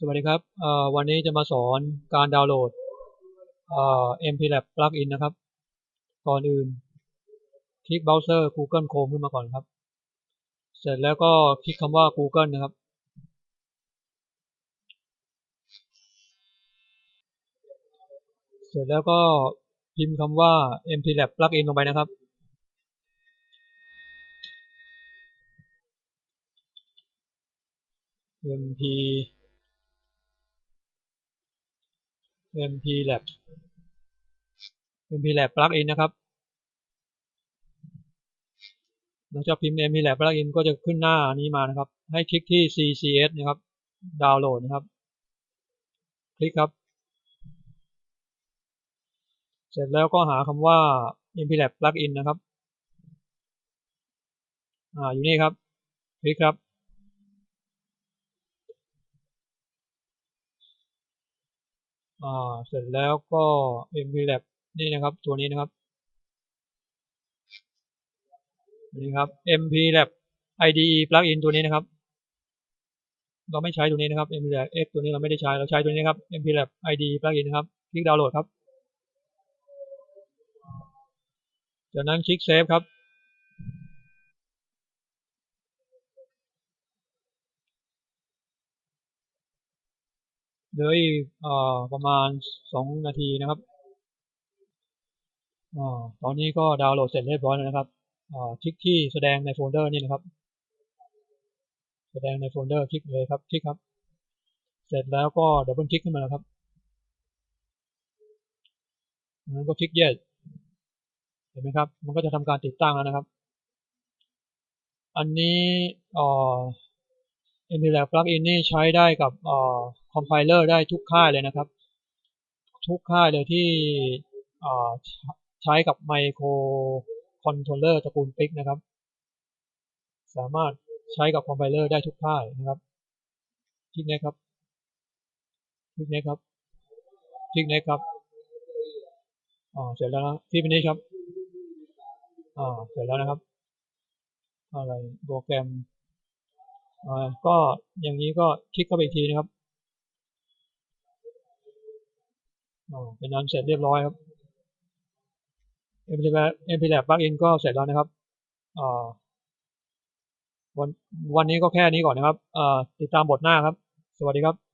สวัสดีครับวันนี้จะมาสอนการดาวน์โหลดเอ่อ MPLAB plugin นะครับ ก่อนอื่น คลิกเบราว์เซอร์ Google Chrome ขึ้นมาก่อนครับ เสร็จแล้วก็คลิกคำว่า Google นะครับ เสร็จแล้วก็พิมพ์คำว่า MPLAB plugin ลงไปนะครับ MP lab MPLAB plugin นะครับหลังจากพิมพ์ MPLAB plugin ก็จะขึ้นหน้านี้มานะครับ ให้คลิกที่ CCS นะครับ ดาวน์โหลดนะครับ คลิกครับ เสร็จแล้วก็หาคำว่า MPLAB plugin นะครับ อ่า อยู่นี่ครับ คลิกครับ อ่าเสร็จแล้วก็ MPLAB นี่นะครับ ตัวนี้นะครับนี่ครับ MPLAB IDE plugin ตัวนี้นะครับ เราไม่ใช้ตัวนี้นะครับ MPLAB X ตัวนี้เราไม่ได้ใช้ เราใช้ตัวนี้ครับ MPLAB IDE plugin นะครับ คลิกดาวน์โหลดครับ จากนั้นคลิกเซฟครับ เหลืออีกประมาณสองนาทีนะครับอตอนนี้ก็ดาวน์โหลดเสร็จเรียบร้อยแล้วนะครับคลิกที่แสดงในโฟลเดอร์นี่นะครับ แสดงในโฟลเดอร์คลิกเลยครับ คลิกครับ เสร็จแล้วก็ดับเบิลคลิกขึ้นมาแล้วครับนั้นก็คลิก yes เห็นไหมครับ มันก็จะทำการติดตั้งแล้วนะครับ อันนี้อ่อ MPLAB plugin นี่ใช้ได้กับออคอมไพเลอร์ได้ทุกค่ายเลยนะครับ ทุกค่ายเลยที่ใช้กับไมโครคอนโทรลเลอร์ตระกูลปิกนะครับ สามารถใช้กับคอมไพเลอร์ได้ทุกค่ายนะครับคลิกนี้ครับคลิกนี้ครับคลิกนี้ครับอ่าเสร็จแล้วนะคลิกนี้ครับอ่าเสร็จแล้วนะครับ อะไรโปรแกรม ก็อย่างนี้ก็คลิกเข้าไปอีกทีนะครับอ๋อเป็นนั้นเสร็จเรียบร้อยครับเอ็มพีแอลเอ็มพีแอลบล็อกอินก็เสร็จแล้วนะครับอ่าวันวันนี้ก็แค่นี้ก่อนนะครับติดตามบทหน้าครับ สวัสดีครับ